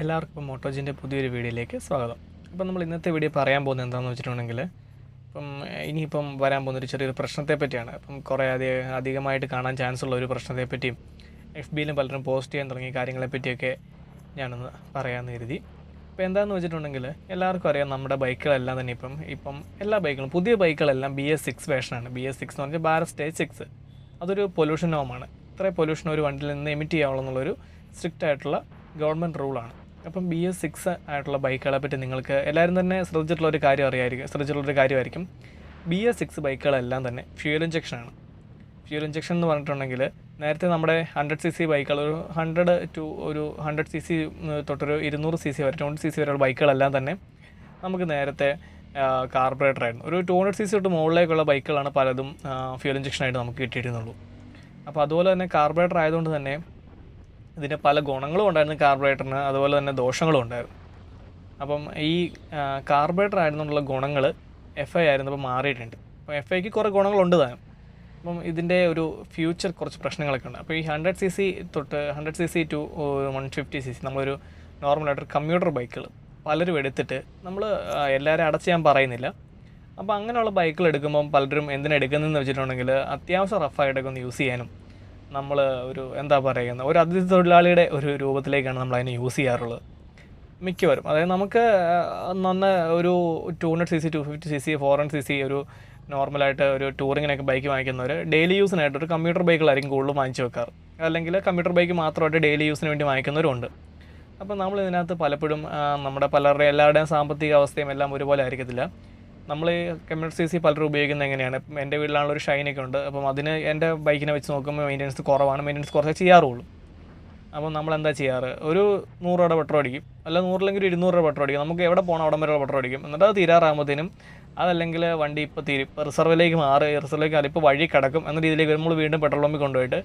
എല്ലാവർക്കും മോട്ടോജിന്റെ പുതിയൊരു വീഡിയോയിലേക്ക് സ്വാഗതം. അപ്പം നമ്മൾ ഇന്നത്തെ വീഡിയോ പറയാൻ പോകുന്നത് എന്താണെന്ന് വെച്ചിട്ടുണ്ടെങ്കിൽ ഇപ്പം ഇനിയിപ്പം വരാൻ പോകുന്നൊരു ചെറിയൊരു പ്രശ്നത്തെ പറ്റിയാണ്. അപ്പം കുറേ അധികം അധികമായിട്ട് കാണാൻ ചാൻസ് ഉള്ള ഒരു പ്രശ്നത്തെ പറ്റിയും എഫ് ബിയിലും പലരും പോസ്റ്റ് ചെയ്യാൻ തുടങ്ങിയ കാര്യങ്ങളെ പറ്റിയൊക്കെ ഞാനൊന്ന് പറയാമെന്ന് കരുതി. ഇപ്പോൾ എന്താണെന്ന് വെച്ചിട്ടുണ്ടെങ്കിൽ എല്ലാവർക്കും അറിയാം നമ്മുടെ ബൈക്കുകളെല്ലാം തന്നെ ഇപ്പം ഇപ്പം എല്ലാ ബൈക്കുകളും പുതിയ ബൈക്കുകളെല്ലാം ബി എസ് സിക്സ് വേഷനാണ് ബി എസ് സിക്സ് എന്ന് പറഞ്ഞാൽ ഭാരത് സ്റ്റേജ് സിക്സ് അതൊരു പൊല്യൂഷൻ ഹോമാണ് ഇത്രയും പൊല്യൂഷൻ ഒരു വണ്ടിയിൽ നിന്ന് എമിറ്റ് ചെയ്യാവുള്ളൂ എന്നുള്ളൊരു സ്ട്രിക്റ്റ് ആയിട്ടുള്ള ഗവൺമെന്റ് റൂളാണ് അപ്പം ബി എസ് സിക്സ് ആയിട്ടുള്ള ബൈക്കുകളെ പറ്റി നിങ്ങൾക്ക് എല്ലാവരും തന്നെ ശ്രദ്ധിച്ചിട്ടുള്ള ഒരു കാര്യം അറിയായിരിക്കും ശ്രദ്ധിച്ചിട്ടുള്ള ഒരു കാര്യമായിരിക്കും. ബി എസ് സിക്സ് ബൈക്കുകളെല്ലാം തന്നെ ഫ്യൂൽ ഇഞ്ചക്ഷനാണ് ഫ്യൂൽ ഇഞ്ചക്ഷൻ എന്ന് പറഞ്ഞിട്ടുണ്ടെങ്കിൽ നേരത്തെ നമ്മുടെ ഹൺഡ്രഡ് സി സി ബൈക്കുകൾ ഒരു ഹൺഡ്രഡ് ടു ഒരു ഹൺഡ്രഡ് സി സി തൊട്ടൊരു ഇരുന്നൂറ് സി സി വരെ ടു ഹൺഡ്രഡ് സി സി വരെയുള്ള ബൈക്കുകളെല്ലാം തന്നെ നമുക്ക് നേരത്തെ കാർബറേറ്റർ ആയിരുന്നു. ഒരു ടു ഹൺഡ്രഡ് സി സി തൊട്ട് മുകളിലേക്കുള്ള ബൈക്കുകളാണ് പലതും ഫ്യൂൽ ഇഞ്ചക്ഷനായിട്ട് നമുക്ക് കിട്ടിയിരുന്നുള്ളൂ അപ്പോൾ അതുപോലെ തന്നെ കാർബറേറ്റർ ആയതുകൊണ്ട് തന്നെ ഇതിന്റെ പല ഗുണങ്ങളും ഉണ്ടായിരുന്നു കാർബറേറ്ററിന് അതുപോലെ തന്നെ ദോഷങ്ങളും ഉണ്ടായിരുന്നു. അപ്പം ഈ കാർബറേറ്റർ ആയിരുന്നുള്ള ഗുണങ്ങൾ എഫ് ഐ ആയിരുന്നപ്പോൾ മാറിയിട്ടുണ്ട്. അപ്പോൾ എഫ് ഐക്ക് കുറേ ഗുണങ്ങളുണ്ട് താനും. അപ്പം ഇതിന്റെ ഒരു ഫ്യൂച്ചർ കുറച്ച് പ്രശ്നങ്ങളൊക്കെ ഉണ്ട്. അപ്പോൾ ഈ ഹൺഡ്രഡ് സി സി തൊട്ട് hundred C C to one fifty C C നമ്മളൊരു നോർമലായിട്ടൊരു കമ്പ്യൂട്ടർ ബൈക്കുകൾ പലരും എടുത്തിട്ട് നമ്മൾ എല്ലാവരും അടച്ച് ഞാൻ പറയുന്നില്ല. അപ്പോൾ അങ്ങനെയുള്ള ബൈക്കുകൾ എടുക്കുമ്പം പലരും എന്തിനെടുക്കുന്നതെന്ന് വെച്ചിട്ടുണ്ടെങ്കിൽ അത്യാവശ്യം റഫായിട്ടൊക്കെ ഒന്ന് യൂസ് ചെയ്യാനും നമ്മൾ ഒരു എന്താ പറയുന്നത് ഒരു അതിഥി തൊഴിലാളിയുടെ ഒരു രൂപത്തിലേക്കാണ് നമ്മൾ അതിനെ യൂസ് ചെയ്യാറുള്ളത്. മിക്കവരും. അതായത് നമുക്ക് നന്ന ഒരു two hundred C C two fifty C C four hundred C C ഒരു നോർമലായിട്ട് ഒരു ടൂറിങ്ങിനൊക്കെ ബൈക്ക് വാങ്ങിക്കുന്നവർ ഡെയിലി യൂസിനായിട്ട് ഒരു കമ്പ്യൂട്ടർ ബൈക്കുകളായിരിക്കും കൂടുതലും വാങ്ങിച്ചു വെക്കാറ്. അല്ലെങ്കിൽ കമ്പ്യൂട്ടർ ബൈക്ക് മാത്രമായിട്ട് ഡെയിലി യൂസിന് വേണ്ടി വാങ്ങിക്കുന്നവരുണ്ട് അപ്പോൾ നമ്മൾ ഇതിനകത്ത് പലപ്പോഴും നമ്മുടെ പലരുടെയും എല്ലാവരുടെയും സാമ്പത്തിക അവസ്ഥയും എല്ലാം ഒരുപോലെ ആയിരിക്കത്തില്ല. നമ്മൾ കമ്മ്യൂണിറ്റി സി സി പലരും ഉപയോഗിക്കുന്നത് എങ്ങനെയാണ്? എന്റെ വീട്ടിലാണല്ലോ ഒരു ഷൈനൊക്കെ ഉണ്ട്. അപ്പം അതിന് എന്റെ ബൈക്കിനെ വെച്ച് നോക്കുമ്പോൾ മെയിന്റനൻസ് കുറവാണ്. മെയിന്റനൻസ് കുറച്ചേ ചെയ്യാറുള്ളൂ. അപ്പോൾ നമ്മൾ എന്താ ചെയ്യാറ്? ഒരു നൂറ് രൂപയുടെ പെട്രോൾ അടിക്കും. അല്ല നൂറില്ലെങ്കിൽ ഒരു ഇരുന്നൂറ് രൂപ പെട്രോൾ അടിക്കും. നമുക്ക് എവിടെ പോകണം അവിടെ വരെയുള്ള പെട്രോൾ അടിക്കും. എന്നിട്ട് അത് തീരാറാകുമ്പോഴത്തേനും അതല്ലെങ്കിൽ വണ്ടി ഇപ്പോൾ തീരും. ഇപ്പോൾ റിസർവിലേക്ക് മാറി റിസർവിലേക്ക് മാറി. വഴി കിടക്കും എന്ന രീതിയിലേക്ക് നമ്മൾ വീണ്ടും പെട്രോൾ പമ്പിൽ കൊണ്ടുപോയിട്ട്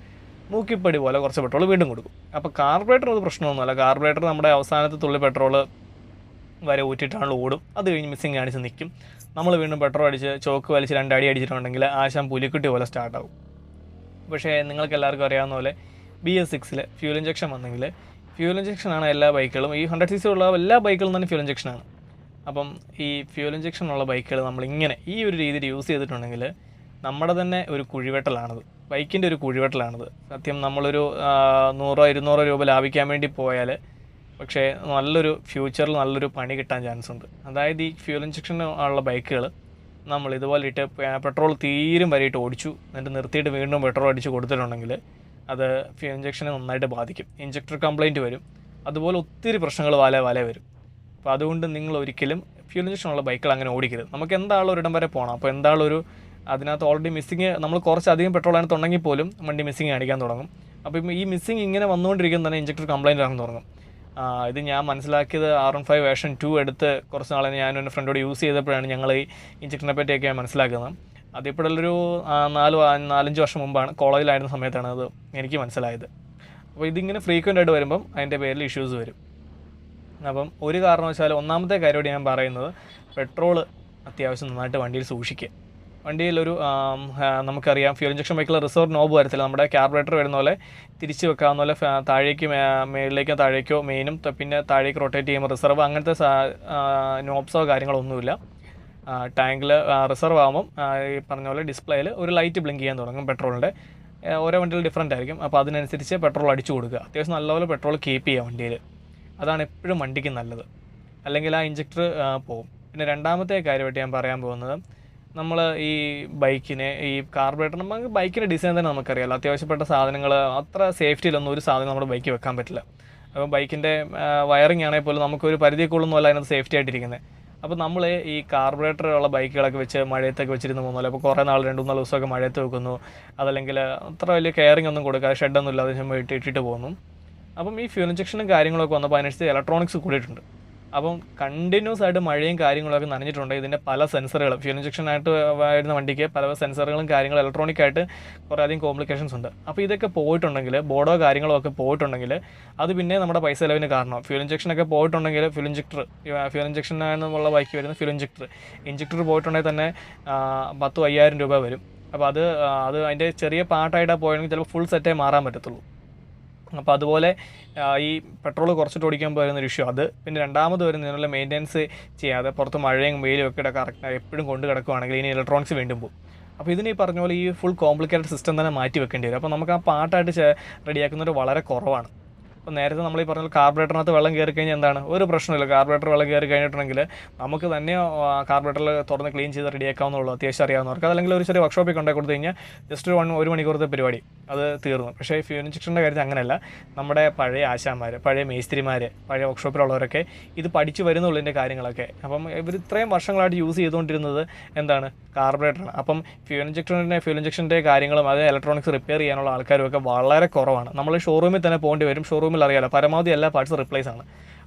മൂക്കിപ്പടി പോലെ കുറച്ച് പെട്രോൾ വീണ്ടും കൊടുക്കും. അപ്പോൾ കാർബറേറ്റർ അത് പ്രശ്നമൊന്നുമല്ല. കാർബറേറ്റർ നമ്മുടെ അവസാനത്തെ തുള്ളി പെട്രോൾ വരെ ഊറ്റിയിട്ടാണ് ഓടും. അത് കഴിഞ്ഞ് മിസ്സിങ് കാണിച്ച് നിൽക്കും നമ്മൾ വീണ്ടും പെട്രോൾ അടിച്ച് ചോക്ക് വലിച്ച് രണ്ടടി അടിച്ചിട്ടുണ്ടെങ്കിൽ ആശാൻ പുലിക്കുട്ടി പോലെ സ്റ്റാർട്ടാവും പക്ഷേ നിങ്ങൾക്ക് എല്ലാവർക്കും അറിയാവുന്ന പോലെ ബി എസ് സിക്സിൽ ഫ്യൂൽ ഇഞ്ചക്ഷൻ വന്നെങ്കിൽ ഫ്യൂൽ ഇഞ്ചക്ഷനാണ് എല്ലാ ബൈക്കുകളും ഈ ഹൺഡ്രഡ് സി സി ഉള്ള എല്ലാ ബൈക്കുകളും തന്നെ ഫ്യൂൽ ഇഞ്ചക്ഷനാണ് അപ്പം ഈ ഫ്യൂൽ ഇഞ്ചക്ഷൻ ഉള്ള ബൈക്കുകൾ നമ്മൾ ഇങ്ങനെ ഈ ഒരു രീതിയിൽ യൂസ് ചെയ്തിട്ടുണ്ടെങ്കിൽ നമ്മുടെ തന്നെ ഒരു കുഴിവെട്ടലാണത്. ബൈക്കിന്റെ ഒരു കുഴിവെട്ടലാണത്. സത്യം നമ്മളൊരു നൂറോ ഇരുന്നൂറോ രൂപ ലാഭിക്കാൻ വേണ്ടി പോയാൽ പക്ഷേ നല്ലൊരു ഫ്യൂച്ചറിൽ നല്ലൊരു പണി കിട്ടാൻ ചാൻസ് ഉണ്ട്. അതായത് ഈ ഫ്യൂൽ ഇഞ്ചക്ഷൻ ഉള്ള ബൈക്കുകൾ നമ്മൾ ഇതുപോലെ ഇട്ട് പെട്രോൾ തീരും വരെ ഇട്ട് ഓടിച്ചു എന്നിട്ട് നിർത്തിയിട്ട് വീണ്ടും പെട്രോൾ അടിച്ച് കൊടുത്തിട്ടുണ്ടെങ്കിൽ അത് ഫ്യൂൽ ഇഞ്ചക്ഷനെ നന്നായിട്ട് ബാധിക്കും. ഇഞ്ചക്ടർ കംപ്ലൈന്റ് വരും. അതുപോലെ ഒത്തിരി പ്രശ്നങ്ങൾ വല വല വരും. അപ്പോൾ അതുകൊണ്ട് നിങ്ങൾ ഒരിക്കലും ഫ്യൂൽ ഇഞ്ചക്ഷൻ ഉള്ള ബൈക്കുകൾ അങ്ങനെ ഓടിക്കരുത്. നമുക്ക് എന്താണല്ലോ ഒരിടം വരെ പോകണം അപ്പോൾ എന്താണല്ലോ ഒരു അതിനകത്ത് ഓൾറെഡി മിസ്സിങ് നമ്മൾ കുറച്ചധികം പെട്രോൾ അതിനകത്തുണ്ടെങ്കിൽ പോലും വണ്ടി മിസ്സിങ് കാണിക്കാൻ തുടങ്ങും. അപ്പോൾ ഈ മിസ്സിങ് ഇങ്ങനെ വന്നുകൊണ്ടിരിക്കുന്ന തന്നെ ഇഞ്ചക്ടർ കംപ്ലൈന്റ് ആകാൻ തുടങ്ങും. ഇത് ഞാൻ മനസ്സിലാക്കിയത് R one five version two എടുത്ത് കുറച്ച് നാളെ ഞാൻ എന്റെ ഫ്രണ്ടോട് യൂസ് ചെയ്തപ്പോഴാണ് ഞങ്ങൾ ഈ ഇഞ്ചക്ഷനെ പറ്റിയൊക്കെ മനസ്സിലാക്കുന്നത്. അതിപ്പോഴുള്ളൊരു നാല് നാലഞ്ച് വർഷം മുമ്പാണ് കോളേജിലായിരുന്ന സമയത്താണ് അത് എനിക്ക് മനസ്സിലായത്. അപ്പോൾ ഇതിങ്ങനെ ഫ്രീക്വന്റ് ആയിട്ട് വരുമ്പം അതിന്റെ പേരിൽ ഇഷ്യൂസ് വരും. അപ്പം ഒരു കാരണവശാലും ഒന്നാമത്തെ കാര്യമായിട്ട് ഞാൻ പറയുന്നത് പെട്രോൾ അത്യാവശ്യം നന്നായിട്ട് വണ്ടിയിൽ സൂക്ഷിക്കുക. വണ്ടിയിലൊരു ഒരു നമുക്കറിയാം ഫ്യൂൽ ഇഞ്ചക്ഷൻ ബൈക്കിൽ റിസർവ് നോബ് വരത്തില്ല. നമ്മുടെ കാർബറേറ്റർ വരുന്ന പോലെ തിരിച്ച് വെക്കാവുന്ന പോലെ താഴേക്ക് മേളിലേക്കോ താഴേക്കോ മെയിനും പിന്നെ താഴേക്ക് റൊട്ടേറ്റ് ചെയ്യുമ്പോൾ റിസർവ് അങ്ങനത്തെ നോബ്സോ കാര്യങ്ങളോ ഒന്നുമില്ല ടാങ്കിൽ റിസർവ് ആകുമ്പം ഈ പറഞ്ഞ പോലെ ഡിസ്പ്ലേയിൽ ഒരു ലൈറ്റ് ബ്ലിങ്ക് ചെയ്യാൻ തുടങ്ങും പെട്രോളിന്റെ ഓരോ വണ്ടിയിൽ ഡിഫറെന്റ് ആയിരിക്കും. അപ്പോൾ അതിനനുസരിച്ച് പെട്രോൾ അടിച്ചു കൊടുക്കുക. അത്യാവശ്യം നല്ലപോലെ പെട്രോൾ കീപ്പ് ചെയ്യുക വണ്ടിയിൽ. അതാണ് എപ്പോഴും വണ്ടിക്ക് നല്ലത്. അല്ലെങ്കിൽ ആ ഇഞ്ചക്ടർ പോകും പിന്നെ രണ്ടാമത്തെ കാര്യമായിട്ട് ഞാൻ പറയാൻ പോകുന്നത് നമ്മൾ ഈ ബൈക്കിനെ ഈ കാർബറേറ്റർ നമുക്ക് ബൈക്കിന്റെ ഡിസൈൻ തന്നെ നമുക്കറിയാമല്ലോ അത്യാവശ്യപ്പെട്ട സാധനങ്ങൾ അത്ര സേഫ്റ്റിയിലൊന്നും ഒരു സാധനം നമ്മുടെ ബൈക്ക് വെക്കാൻ പറ്റില്ല. അപ്പോൾ ബൈക്കിന്റെ വയറിംഗ് ആണെങ്കിൽ പോലും നമുക്കൊരു പരിധിക്കുള്ളൊന്നുമല്ല അതിനകത്ത് സേഫ്റ്റി ആയിട്ടിരിക്കുന്നത് അപ്പോൾ നമ്മൾ ഈ കാർബറേറ്ററുള്ള ബൈക്കുകളൊക്കെ വെച്ച് മഴയത്തൊക്കെ വെച്ചിരുന്ന് പോകുന്നല്ലോ അപ്പോൾ കുറേ നാൾ രണ്ട് മൂന്നാൽ ദിവസമൊക്കെ മഴയത്ത് വെക്കുന്നു. അതല്ലെങ്കിൽ അത്ര വലിയ കെയറിംഗ് ഒന്നും കൊടുക്കാതെ ഷെഡൊന്നും ഇല്ലാതെ ഇട്ടിട്ട് പോകുന്നു. അപ്പം ഈ ഫ്യൂൽ ഇഞ്ചക്ഷനും കാര്യങ്ങളൊക്കെ വന്നപ്പോൾ അതിനനുസരിച്ച് ഇലക്ട്രോണിക്സ് കൂടിയിട്ടുണ്ട്. അപ്പം കണ്ടിന്യൂസ് ആയിട്ട് മഴയും കാര്യങ്ങളൊക്കെ നനഞ്ഞിട്ടുണ്ട്. ഇതിന്റെ പല സെൻസറുകൾ ഫ്യൂൽ ഇഞ്ചക്ഷൻ ആയിട്ട് വരുന്ന വണ്ടിക്ക് പല സെൻസറുകളും കാര്യങ്ങളും ഇലക്ട്രോണിക് ആയിട്ട് കുറേ അധികം കോംപ്ലിക്കേഷൻസ് ഉണ്ട്. അപ്പോൾ ഇതൊക്കെ പോയിട്ടുണ്ടെങ്കിൽ ബോർഡോ കാര്യങ്ങളോ ഒക്കെ പോയിട്ടുണ്ടെങ്കിൽ അത് പിന്നെ നമ്മുടെ പൈസ ചിലവിന് കാരണം ഫ്യൂൽ ഇഞ്ചക്ഷനൊക്കെ പോയിട്ടുണ്ടെങ്കിൽ ഫ്യൂൽ ഇഞ്ചക്ടർ ഫ്യൂൽ ഇഞ്ചക്ഷൻ എന്നുള്ള ബൈക്ക് വരുന്ന ഫ്യൂൽ ഇഞ്ചക്ടർ ഇഞ്ചക്ടർ പോയിട്ടുണ്ടെങ്കിൽ തന്നെ പത്തും അയ്യായിരം രൂപ വരും. അപ്പോൾ അത് അത് അതിന്റെ ചെറിയ പാർട്ടായിട്ടാണ് പോയെങ്കിൽ ചിലപ്പോൾ ഫുൾ സെറ്റേ മാറാൻ പറ്റത്തുള്ളൂ. അപ്പോൾ അതുപോലെ ഈ പെട്രോൾ കുറച്ചിട്ട് ഓടിക്കുമ്പോൾ വരുന്നൊരു ഇഷ്യൂ. അത് പിന്നെ രണ്ടാമത് വരുന്ന ഇതിനുള്ള മെയിന്റെനൻസ് ചെയ്യാതെ പുറത്ത് മഴയും വെയിലും ഒക്കെ കറക്റ്റ് എപ്പോഴും കൊണ്ട് കിടക്കുവാണെങ്കിൽ ഇനി ഇലക്ട്രോണിക്സ് വീണ്ടും പോകും. അപ്പോൾ ഇതിന് ഈ പറഞ്ഞ പോലെ ഈ ഫുൾ കോംപ്ലിക്കേറ്റഡ് സിസ്റ്റം തന്നെ മാറ്റി വെക്കേണ്ടി വരും. അപ്പോൾ നമുക്ക് ആ പാട്ടായിട്ട് റെഡിയാക്കുന്നത് വളരെ കുറവാണ്. അപ്പോൾ നേരത്തെ നമ്മൾ ഈ പറഞ്ഞ കാർബറേറ്ററിനകത്ത് വെള്ളം കയറി കഴിഞ്ഞാൽ എന്താണ്? ഒരു പ്രശ്നമില്ല. കാർബറേറ്റർ വെള്ളം കയറി കഴിഞ്ഞിട്ടുണ്ടെങ്കിൽ നമുക്ക് തന്നെ കാർബറേറ്ററിൽ തുറന്ന് ക്ലീൻ ചെയ്ത് റെഡിയാക്കാവുന്നുള്ളൂ അത്യാവശ്യം അറിയാവുന്നവർക്ക്. അതല്ലെങ്കിൽ ഒരു ചെറിയ വർക്ക്ഷോപ്പിൽ കൊണ്ടുപോയി കൊടുത്തു കഴിഞ്ഞാൽ ജസ്റ്റ് ഒരു ഒരു മണിക്കൂറത്തെ പരിപാടി അത് തീർന്നു. പക്ഷേ ഫ്യൂൽ ഇഞ്ചക്ഷന്റെ കാര്യത്തിൽ അങ്ങനെയല്ല. നമ്മുടെ പഴയ ആശാന്മാർ പഴയ മേസ്ത്രിമാർ പഴയ വർക്ക്ഷോപ്പിലുള്ളവരൊക്കെ ഇത് പഠിച്ചു വരുന്നുള്ളൂ ഇതിന്റെ കാര്യങ്ങളൊക്കെ. അപ്പം ഇവർ ഇത്രയും വർഷങ്ങളായിട്ട് യൂസ് ചെയ്തുകൊണ്ടിരുന്നത് എന്താണ്? കാർബറേറ്ററാണ് അപ്പം ഫ്യൂൽ ഇഞ്ചക്ഷന്റെ ഫ്യൂൽ ഇഞ്ചക്ഷന്റെ കാര്യങ്ങളും അത് ഇലക്ട്രോണിക്സ് റിപ്പയർ ചെയ്യാനുള്ള ആൾക്കാരും ഒക്കെ വളരെ കുറവാണ്. നമ്മൾ ഷോറൂമിൽ തന്നെ പോകേണ്ടി വരും. ഷോറൂമിൽ അറിയാലോ. പരമാവധി എല്ലാ പാർട്സും റിപ്ലേസ് ആണ്.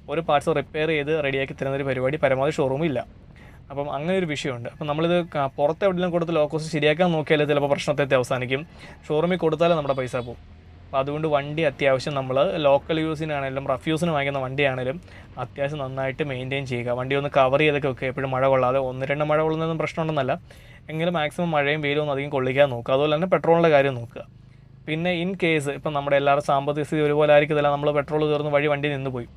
ഒരു പാർട്സ് റിപ്പയർ ചെയ്ത് റെഡിയാക്കി തരുന്ന ഒരു പരിപാടി പരമാവധി ഷോറൂമിൽ ഇല്ല. അപ്പം അങ്ങനെ ഒരു വിഷയമുണ്ട്. അപ്പം നമ്മളിത് പുറത്ത് എവിടെയെങ്കിലും കൊടുത്ത് ലോ കോസ്റ്റ് ശരിയാക്കാൻ നോക്കിയാലേ ചിലപ്പോൾ പ്രശ്നത്തെ അവസാനിക്കും. ഷോറൂമിൽ കൊടുത്താലേ നമ്മുടെ പൈസ പോകും അപ്പോൾ അതുകൊണ്ട് വണ്ടി അത്യാവശ്യം നമ്മൾ ലോക്കൽ യൂസിനാണെങ്കിലും റഫ് യൂസിന് വാങ്ങിക്കുന്ന വണ്ടിയാണെങ്കിലും അത്യാവശ്യം നന്നായിട്ട് മെയിന്റെയിൻ ചെയ്യുക. വണ്ടി ഒന്ന് കവർ ചെയ്തൊക്കെ വെക്കുക എപ്പോഴും മഴ കൊള്ളാതെ ഒന്ന് രണ്ട് മഴ കൊള്ളുന്നതൊന്നും പ്രശ്നമുണ്ടെന്നല്ല. എങ്കിലും മാക്സിമം മഴയും വെയിലും ഒന്നും അധികം കൊള്ളിക്കാൻ നോക്കുക. അതുപോലെ തന്നെ പെട്രോളിന്റെ കാര്യം നോക്കുക. പിന്നെ ഇൻ കേസ് ഇപ്പം നമ്മുടെ എല്ലാവരും സാമ്പത്തിക സ്ഥിതി ഒരുപോലെ ആയിരിക്കത്തില്ല നമ്മൾ പെട്രോൾ തീർന്ന് വഴി വണ്ടി നിന്ന് പോയി.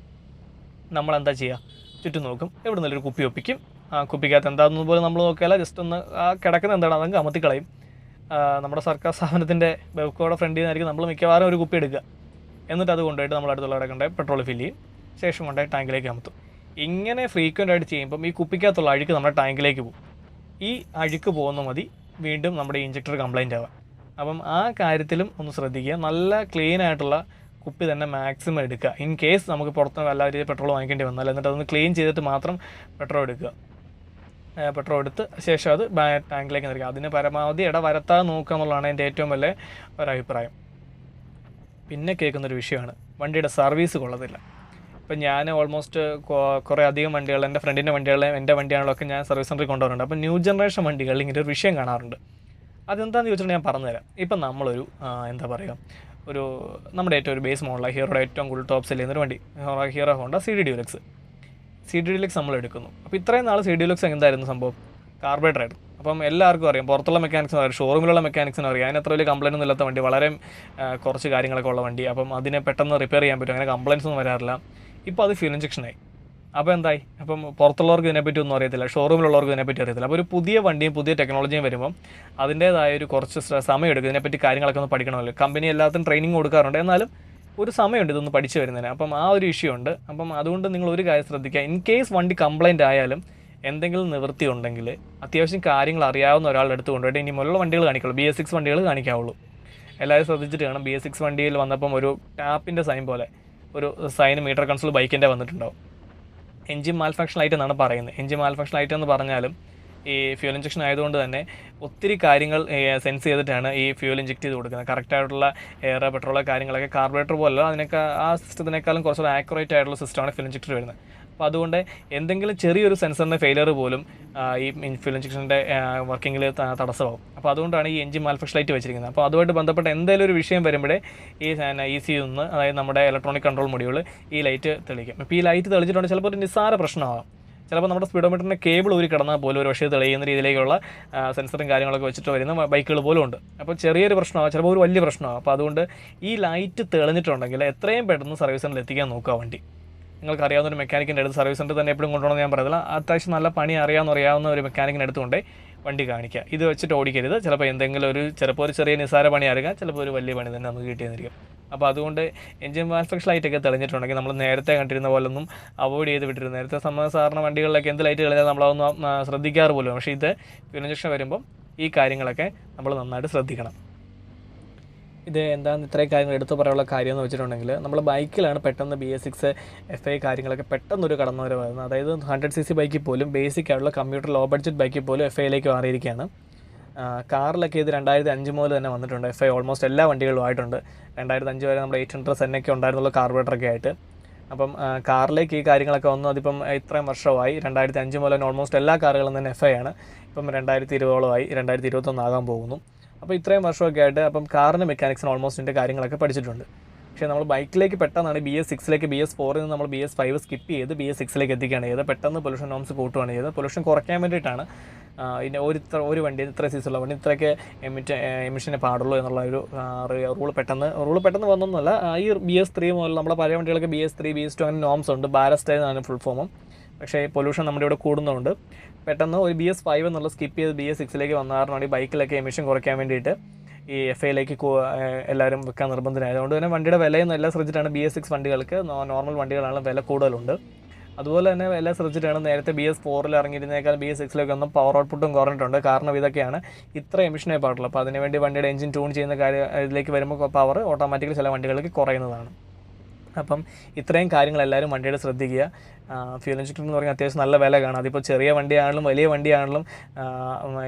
നമ്മൾ എന്താ ചെയ്യുക ചുറ്റും നോക്കും. എവിടെ നിന്നൊരു കുപ്പി ഒപ്പിക്കും. ആ കുപ്പിക്കകത്ത് എന്താണെന്ന് പോലും നമ്മൾ നോക്കിയാൽ ജസ്റ്റ് ഒന്ന് ആ കിടക്കുന്ന എന്താണ് അതങ്ങ് അമത്തി കളയും. നമ്മുടെ സർക്കാർ സ്ഥാപനത്തിന്റെ ബെവക്കോടെ ഫ്രണ്ടിൽ നിന്നായിരിക്കും നമ്മൾ മിക്കവാറും ഒരു കുപ്പി എടുക്കുക. എന്നിട്ട് അത് കൊണ്ടുപോയിട്ട് നമ്മൾ അടുത്തുള്ള കിടക്കേണ്ട പെട്രോൾ ഫില്ല് ചെയ്യും. ശേഷം കൊണ്ടുപോയി ടാങ്കിലേക്ക് അമത്തും ഇങ്ങനെ ഫ്രീക്വന്റ് ആയിട്ട് ചെയ്യുമ്പം ഈ കുപ്പിക്കകത്തുള്ള അഴുക്ക് നമ്മുടെ ടാങ്കിലേക്ക് പോകും. ഈ അഴുക്ക് പോകുന്ന മതി വീണ്ടും നമ്മുടെ ഇഞ്ചക്ടർ കംപ്ലൈന്റ് ആവാം അപ്പം ആ കാര്യത്തിലും ഒന്ന് ശ്രദ്ധിക്കുക. നല്ല ക്ലീൻ ആയിട്ടുള്ള കുപ്പി തന്നെ മാക്സിമം എടുക്കുക. ഇൻ കേസ് നമുക്ക് പുറത്ത് വല്ല രീതിയിൽ പെട്രോൾ വാങ്ങിക്കേണ്ടി വന്നാൽ. എന്നിട്ട് അതൊന്ന് ക്ലീൻ ചെയ്തിട്ട് മാത്രം പെട്രോൾ എടുക്കുക. പെട്രോൾ എടുത്ത് ശേഷം അത് ടാങ്കിലേക്ക് നിൽക്കുക അതിന് പരമാവധി ഇട വരത്താതെ നോക്കുക എന്നുള്ളതാണ് എന്റെ ഏറ്റവും വലിയ ഒരഭിപ്രായം. പിന്നെ കേൾക്കുന്നൊരു വിഷയമാണ്. വണ്ടിയുടെ സർവീസ് കൊള്ളത്തില്ല. ഇപ്പം ഞാൻ ഓൾമോസ്റ്റ് കുറേ അധികം വണ്ടികൾ എന്റെ ഫ്രണ്ടിന്റെ വണ്ടികളെ എന്റെ വണ്ടിയാണല്ലോ ഞാൻ സർവീസ് സെന്ററിൽ കൊണ്ടുവരുന്നുണ്ട്. അപ്പോൾ ന്യൂ ജനറേഷൻ വണ്ടികളിൽ ഇങ്ങനെ ഒരു വിഷയം കാണാറുണ്ട്. അതെന്താണെന്ന് ചോദിച്ചിട്ടുണ്ടെങ്കിൽ ഞാൻ പറഞ്ഞുതരാം. ഇപ്പം നമ്മളൊരു എന്താ പറയുക ഒരു നമ്മുടെ ഏറ്റവും ഒരു ബേസ് മോഡലാണ് ഹീറോയുടെ ഏറ്റവും കൂടുതൽ ടോപ്പ് സെല്ലിൽ ചെയ്യുന്നൊരു വണ്ടി. Hero hero Honda C D deluxe C D deluxe നമ്മൾ എടുക്കുന്നു. അപ്പോൾ ഇത്രയും നാൾ സി ഡി ഡ്യൂലക്സ് എന്തായിരുന്നു സംഭവം? കാർബറേറ്റർ ആയിരുന്നു. അപ്പം എല്ലാവർക്കും അറിയാം പുറത്തുള്ള മെക്കാനിക്സിനും അറിയാം ഷോറൂമിലുള്ള മെക്കാനിക്സിനും അറിയാം. അതിന് അത്ര വലിയ കംപ്ലൈന്റ് ഒന്നും ഇല്ലാത്ത വണ്ടി വളരെ കുറച്ച് കാര്യങ്ങളൊക്കെ ഉള്ള വണ്ടി. അപ്പം അതിനെ പെട്ടെന്ന് റിപ്പയർ ചെയ്യാൻ പറ്റും അങ്ങനെ കംപ്ലൈൻസ് ഒന്നും വരാറില്ല. ഇപ്പോൾ അത് ഫ്യൂൽ ഇഞ്ചക്ഷനായി അപ്പോൾ എന്തായി? അപ്പം പുറത്തുള്ളവർക്ക് ഇതിനെപ്പറ്റി ഒന്നും അറിയത്തില്ല. ഷോറൂമിലുള്ളവർക്ക് ഇതിനെപ്പറ്റി അറിയത്തില്ല. അപ്പോൾ ഒരു പുതിയ വണ്ടിയും പുതിയ ടെക്നോളജിയും വരുമ്പോൾ അതിന്റേതായ ഒരു കുറച്ച് സമയം എടുക്കും ഇതിനെപ്പറ്റി കാര്യങ്ങളൊക്കെ ഒന്ന് പഠിക്കണമല്ലോ. കമ്പനി എല്ലാത്തിനും ട്രെയിനിങ് കൊടുക്കാറുണ്ട്. എന്നാലും ഒരു സമയമുണ്ട് ഇതൊന്ന് പഠിച്ചു വരുന്നതിന്. അപ്പം ആ ഒരു ഇഷ്യൂ ഉണ്ട്. അപ്പം അതുകൊണ്ട് നിങ്ങൾ ഒരു കാര്യം ശ്രദ്ധിക്കുക. ഇൻ കേസ് വണ്ടി കംപ്ലൈന്റ് ആയാലും എന്തെങ്കിലും നിവൃത്തി ഉണ്ടെങ്കിൽ അത്യാവശ്യം കാര്യങ്ങൾ അറിയാവുന്ന ഒരാളുടെ അടുത്ത് കൊണ്ടുപോയിട്ട് ഇനി മുള്ള വണ്ടികൾ കാണിക്കുള്ളൂ. ബി എസ് സിക്സ് വണ്ടികൾ കാണിക്കാവുള്ളൂ. എല്ലാവരും ശ്രദ്ധിച്ചിട്ട് കാണാം ബി എസ് സിക്സ് വണ്ടിയിൽ വന്നപ്പം ഒരു ടാപ്പിന്റെ സൈൻ പോലെ ഒരു സൈൻ മീറ്റർ കൺസോൾ ബൈക്കിന്റെ വന്നിട്ടുണ്ടാവും. എൻജിൻ മാൽഫാക്ഷൻ ലൈറ്റ് എന്നാണ് പറയുന്നത്. എൻജിൻ മാൽഫാക്ഷൻ ലൈറ്റ് എന്ന് പറഞ്ഞാലും ഈ ഫ്യൂൽ ഇഞ്ചക്ഷൻ ആയതുകൊണ്ട് തന്നെ ഒത്തിരി കാര്യങ്ങൾ സെൻസ് ചെയ്തിട്ടാണ് ഈ ഫ്യൂൽ ഇഞ്ചക്ട് ചെയ്ത് കൊടുക്കുന്നത്. കറക്റ്റായിട്ടുള്ള എയർ പെട്രോൾ കാര്യങ്ങളൊക്കെ കാർബറേറ്റർ പോലല്ല അതിനൊക്കെ ആ സിസ്റ്റത്തിനേക്കാളും കുറച്ചുകൂടെ ആക്യുറേറ്റ് ആയിട്ടുള്ള സിസ്റ്റമാണ് ഫ്യൂൽ ഇഞ്ചക്ടർ വരുന്നത്. അപ്പോൾ അതുകൊണ്ട് എന്തെങ്കിലും ചെറിയൊരു സെൻസറിന്റെ ഫെയിലർ പോലും ഈ ഫ്യൂൽ ഇഞ്ചക്ഷന്റെ വർക്കിങ്ങിൽ തടസ്സമാവും. അപ്പോൾ അതുകൊണ്ടാണ് ഈ എഞ്ചിൻ മാൽഫക്ഷൻ ലൈറ്റ് വെച്ചിരിക്കുന്നത്. അപ്പോൾ അതുമായിട്ട് ബന്ധപ്പെട്ട എന്തെങ്കിലും ഒരു വിഷയം വരുമ്പോഴേ ഈ ഇ സി ഒന്ന് അതായത് നമ്മുടെ ഇലക്ട്രോണിക് കൺട്രോൾ മൊഡ്യൂൾ ഈ ലൈറ്റ് തെളിക്കും അപ്പോൾ ഈ ലൈറ്റ് തെളിച്ചിട്ടുണ്ടെങ്കിൽ ചിലപ്പോൾ ഒരു നിസ്സാര പ്രശ്നമാകും ചിലപ്പോൾ നമ്മുടെ സ്പീഡോമീറ്ററിന്റെ കേബിൾ ഊരി കിടന്നാൽ പോലും ഒരു പക്ഷേ തെളിയുന്ന രീതിയിലേക്കുള്ള സെൻസറും കാര്യങ്ങളൊക്കെ വെച്ചിട്ട് വരുന്ന ബൈക്കുകൾ പോലും ഉണ്ട്. അപ്പോൾ ചെറിയൊരു പ്രശ്നമാണ് ചിലപ്പോൾ ഒരു വലിയ പ്രശ്നമാണ് അപ്പോൾ അതുകൊണ്ട് ഈ ലൈറ്റ് തെളിഞ്ഞിട്ടുണ്ടെങ്കിൽ എത്രയും പെട്ടെന്ന് സർവീസ് സെന്ററിൽ എത്തിക്കാൻ നോക്കുക വണ്ടി. നിങ്ങൾക്ക് അറിയാവുന്ന ഒരു മെക്കാനിക്കിന്റെ അടുത്ത് സർവീസ് സെന്റർ തന്നെ എപ്പോഴും കൊണ്ടുപോകണം ഞാൻ പറയത്തില്ല. അത്യാവശ്യം നല്ല പണി അറിയാമെന്ന് അറിയാവുന്ന ഒരു മെക്കാനിക്കിന്റെ അടുത്തുകൊണ്ട് വണ്ടി കാണിക്കുക ഇത് വെച്ചിട്ട് ഓടിക്കരുത്. ചിലപ്പോൾ എന്തെങ്കിലും ഒരു ചിലപ്പോൾ ഒരു ചെറിയ നിസ്സാര പണി അറിയാം ചിലപ്പോൾ ഒരു വലിയ പണി തന്നെ നമുക്ക് കിട്ടിയെന്നിരിക്കും. അപ്പോൾ അതുകൊണ്ട് എഞ്ചിൻ മാനുഫാക്ചർ ലൈറ്റൊക്കെ തെളിഞ്ഞിട്ടുണ്ടെങ്കിൽ നമ്മൾ നേരത്തെ കണ്ടിരുന്ന പോലൊന്നും അവോയ്ഡ് ചെയ്ത് വിട്ടിരുന്നു. നേരത്തെ സാധാരണ വണ്ടികളിലൊക്കെ എന്ത് ലൈറ്റ് കളിച്ചാൽ നമ്മളതൊന്നും ശ്രദ്ധിക്കാറ് പോലും. പക്ഷേ ഇത് ഫ്യൂൽ വരുമ്പം ഈ കാര്യങ്ങളൊക്കെ നമ്മൾ നന്നായിട്ട് ശ്രദ്ധിക്കണം. ഇത് എന്താണെന്ന് ഇത്രയും കാര്യങ്ങൾ എടുത്തു പറയാനുള്ള കാര്യം എന്ന് വെച്ചിട്ടുണ്ടെങ്കിൽ നമ്മൾ ബൈക്കിലാണ് പെട്ടെന്ന് B S six F I കാര്യങ്ങളൊക്കെ പെട്ടെന്നൊരു കടന്നുവരവ് വരുന്നത്. അതായത് ഹൺഡ്രഡ് സി സി ബൈക്കിൽ പോലും ബേസിക് ആയിട്ടുള്ള കമ്പ്യൂട്ടർ ലോ ബഡ്ജറ്റ് ബൈക്കിൽ പോലും എഫ് ഐയിലേക്ക് മാറിയിരിക്കുകയാണ്. കാറിലൊക്കെ ഇത് രണ്ടായിരത്തി അഞ്ച് മുതൽ തന്നെ വന്നിട്ടുണ്ട്. എഫ് ഐ ഓൾമോസ്റ്റ് എല്ലാ വണ്ടികളും ആയിട്ടുണ്ട്. രണ്ടായിരത്തി അഞ്ച് വരെ നമ്മുടെ എയ്റ്റ് ഹൺഡ്രഡ് സെന്നൊക്കെ ഉണ്ടായിരുന്നുള്ള കാർബറേറ്ററൊക്കെ ആയിട്ട്. അപ്പം കാറിലേക്ക് ഈ കാര്യങ്ങളൊക്കെ വന്നു അതിപ്പം ഇത്രയും വർഷമായി. രണ്ടായിരത്തി അഞ്ച് മുതൽ ഓൾമോസ്റ്റ് എല്ലാ കാറുകളും തന്നെ എഫ് ഐ ആണ്. ഇപ്പം രണ്ടായിരത്തി ഇരുപതോളമായി രണ്ടായിരത്തി ഇരുപത്തൊന്നാകാൻ പോകുന്നു. അപ്പോൾ ഇത്രയും വർഷമൊക്കെ ആയിട്ട് അപ്പം കാറിന്റെ മെക്കാനിക്സിന് ഓൾമോസ്റ്റ് ഇതിന്റെ കാര്യങ്ങളൊക്കെ പഠിച്ചിട്ടുണ്ട്. പക്ഷേ നമ്മൾ ബൈക്കിലേക്ക് പെട്ടെന്നാണ് ബി എസ് സിക്സിലേക്ക് ബി എസ് ഫോറിൽ നിന്ന് നമ്മൾ ബി എസ് ഫൈവ് സ്കിപ്പ് ചെയ്ത് ബി എസ് സിക്സിലേക്ക് എത്തിക്കുകയാണ്. ചെയ്തത് പെട്ടെന്ന് പൊല്യൂഷൻ നോംസ് കൂട്ടുകയാണ് ചെയ്തത് പൊല്യൂഷൻ കുറയ്ക്കാൻ വേണ്ടിയിട്ടാണ് ഇതിന്റെ ഒരു ഇത്ര ഒരു വണ്ടി ഇത്ര സീസുള്ള വണ്ടി ഇത്രയൊക്കെ എമിറ്റ് എമിഷനെ പാടുള്ളൂ എന്നുള്ള ഒരു റൂൾ പെട്ടെന്ന് റൂൾ പെട്ടെന്ന് വന്നൊന്നുമല്ല. ഈ ബി എസ് ത്രീ മുതൽ നമ്മുടെ പഴയ വണ്ടികളൊക്കെ B S three B S two അങ്ങനെ നോംസ് ഉണ്ട്. ബാരസ്റ്റേ എന്നാണ് ഫുൾ ഫോമും പക്ഷേ പൊല്യൂഷൻ നമ്മുടെ ഇവിടെ കൂടുന്നുണ്ട്. പെട്ടെന്ന് ഒരു ബി എസ് ഫൈവ് എന്നുള്ള സ്കിപ്പ് ചെയ്ത് ബി എസ് സിക്സിലേക്ക് വന്ന ഈ ബൈക്കിലൊക്കെ എമിഷൻ കുറയ്ക്കാൻ വേണ്ടിയിട്ട് ഈ എഫ് ഐയിലേക്ക് എല്ലാവരും വെക്കാൻ നിർബന്ധമായത് അതുകൊണ്ട് തന്നെ വണ്ടിയുടെ വിലയൊന്നും എല്ലാം ശ്രദ്ധിച്ചിട്ടാണ് ബി എസ് സിക്സ് വണ്ടികൾക്ക് നോർമൽ വണ്ടികളാണ് വില കൂടുതലുണ്ട്. അതുപോലെ തന്നെ വില ശ്രദ്ധിച്ചിട്ടാണ് നേരത്തെ ബി എസ് ഫോറിൽ ഇറങ്ങിയിരുന്നേക്കാൾ ബി എസ് സിക്സിലേക്ക് ഒന്നും പവർ ഔട്ട്പുട്ടും കുറഞ്ഞിട്ടുണ്ട്. കാരണം ഇതൊക്കെയാണ് ഇത്ര എമിഷനേ പാടുള്ളൂ. അപ്പോൾ അതിനുവേണ്ടി വണ്ടിയുടെ എഞ്ചിൻ ട്യൂൺ ചെയ്യുന്ന കാര്യം ഇതിലേക്ക് വരുമ്പോൾ പവർ ഓട്ടോമാറ്റിക്കലി ചില വണ്ടികൾക്ക് കുറയുന്നതാണ്. അപ്പം ഇത്രയും കാര്യങ്ങൾ എല്ലാവരും വണ്ടിയുടെ ശ്രദ്ധിക്കുക. ഫ്യൂൽ ഇഞ്ചക്ടർ എന്ന് പറഞ്ഞാൽ അത്യാവശ്യം നല്ല വില കാണാം. അതിപ്പോൾ ചെറിയ വണ്ടിയാണെങ്കിലും വലിയ വണ്ടിയാണെങ്കിലും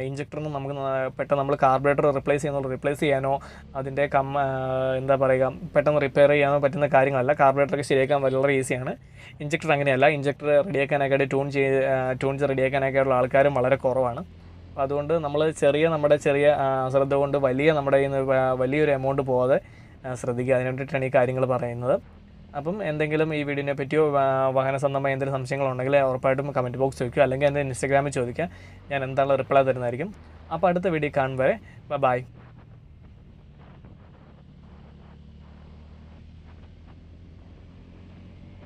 ഇഞ്ചക്ടറിന് നമുക്ക് പെട്ടെന്ന് നമ്മൾ കാർബറേറ്റർ റിപ്ലേസ് ചെയ്യുന്ന റിപ്ലേസ് ചെയ്യാനോ അതിന്റെ കം എന്താ പറയുക പെട്ടെന്ന് റിപ്പയർ ചെയ്യാനോ പറ്റുന്ന കാര്യങ്ങളല്ല. കാർബറേറ്ററൊക്കെ ശരിയാക്കാൻ വളരെ ഈസിയാണ് ഇഞ്ചക്ടർ അങ്ങനെയല്ല. ഇഞ്ചക്ടർ റെഡിയാക്കാനൊക്കെ ട്യൂൺ ചെയ്ത് ട്യൂൺസ് ചെയ്ത് ഉള്ള ആൾക്കാരും വളരെ കുറവാണ്. അപ്പോൾ അതുകൊണ്ട് നമ്മൾ ചെറിയ നമ്മുടെ ചെറിയ ശ്രദ്ധ കൊണ്ട് വലിയ നമ്മുടെ വലിയൊരു എമൗണ്ട് പോകാതെ ശ്രദ്ധിക്കുക. അതിനു വേണ്ടിയിട്ടാണ് ഈ കാര്യങ്ങൾ പറയുന്നത്. അപ്പം എന്തെങ്കിലും ഈ വീഡിയോനെ പറ്റിയോ വാഹന സംബന്ധമായ എന്തെങ്കിലും സംശയങ്ങളുണ്ടെങ്കിൽ ഉറപ്പായിട്ടും കമന്റ് ബോക്സ് ചോദിക്കുക. അല്ലെങ്കിൽ എന്റെ ഇൻസ്റ്റാഗ്രാമിൽ ചോദിക്കുക. ഞാൻ എന്താണ് റിപ്ലൈ തരുന്നതായിരിക്കും. അപ്പോൾ അടുത്ത വീഡിയോ കാണുമ്പോൾ ബൈ